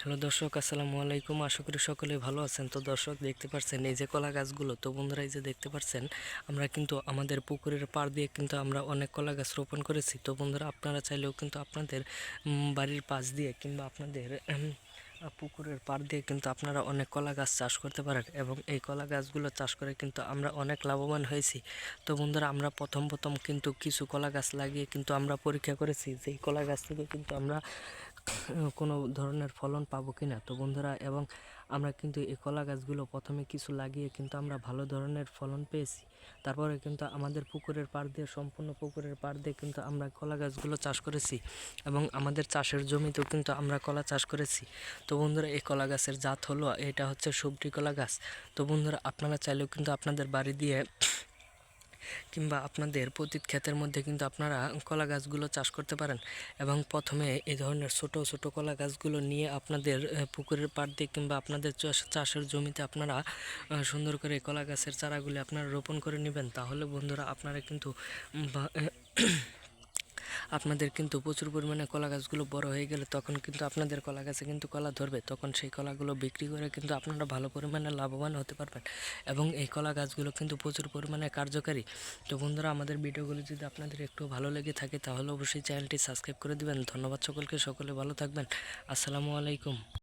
Hello দর্শক, আসসালামু আলাইকুম। আশা করি সকলে ভালো আছেন। তো দর্শক, দেখতে পাচ্ছেন এই যে কলা গাছগুলো। তো বন্ধুরা, এই যে দেখতে পাচ্ছেন, আমরা কিন্তু আমাদের পুকুরের পাড় দিয়ে কিন্তু আমরা অনেক কলা গাছ রোপণ করেছি। তো বন্ধুরা, আপনারা চাইলেও কিন্তু আপনাদের বাড়ির পাশ দিয়ে কিংবা আপনাদের পুকুরের পাড় দিয়ে কিন্তু আপনারা অনেক কলা গাছ চাষ করতে পারেন এবং এই কলা গাছগুলো চাষ করে কিন্তু আমরা অনেক লাভবান হয়েছি। তো বন্ধুরা, আমরা প্রথম প্রথম কিন্তু কিছু কলা গাছ লাগিয়ে কিন্তু আমরা পরীক্ষা করেছি। যে কলা গাছ থেকে কিন্তু আমরা কোনো ধরনের ফলন পাবো কি না তো বন্ধুরা, এবং আমরা কিন্তু এই কলা গাছগুলো প্রথমে কিছু লাগিয়ে কিন্তু আমরা ভালো ধরনের ফলন পেয়েছি। তারপরে কিন্তু আমাদের পুকুরের পাড় দিয়ে, সম্পূর্ণ পুকুরের পাড় দিয়ে কিন্তু আমরা কলা গাছগুলো চাষ করেছি এবং আমাদের চাষের জমিতেও কিন্তু আমরা কলা চাষ করেছি। তো বন্ধুরা, এই কলা গাছের জাত হলো, এটা হচ্ছে সবজি কলা গাছ। তো বন্ধুরা, আপনারা চাইলেও কিন্তু আপনাদের বাড়ি দিয়ে কিংবা আপনাদের পতিত ক্ষেতের মধ্যে কিন্তু আপনারা কলা গাছগুলো চাষ করতে পারেন এবং প্রথমে এই ধরনের ছোট ছোট কলা গাছগুলো নিয়ে আপনাদের পুকুরের পাড় দিয়ে কিংবা আপনাদের চাষের জমিতে আপনারা সুন্দর করে কলা গাছের চারাগুলি আপনারা রোপণ করে নেবেন। তাহলে বন্ধুরা আপনারা কিন্তু আপনাদের কিন্তু প্রচুর পরিমাণে কলা গাছগুলো বড় হয়ে গেলে তখন কিন্তু আপনাদের কলা গাছে কিন্তু কলা ধরবে। তখন সেই কলাগুলো বিক্রি করে কিন্তু আপনারা ভালো পরিমাণে লাভবান হতে পারবেন এবং এই কলা গাছগুলো কিন্তু প্রচুর পরিমাণে কার্যকারী। তো বন্ধুরা, আমাদের ভিডিওগুলো যদি আপনাদের একটু ভালো লেগে থাকে তাহলে অবশ্যই চ্যানেলটি সাবস্ক্রাইব করে দেবেন। ধন্যবাদ সকলকে, সকলে ভালো থাকবেন। আসসালামু আলাইকুম।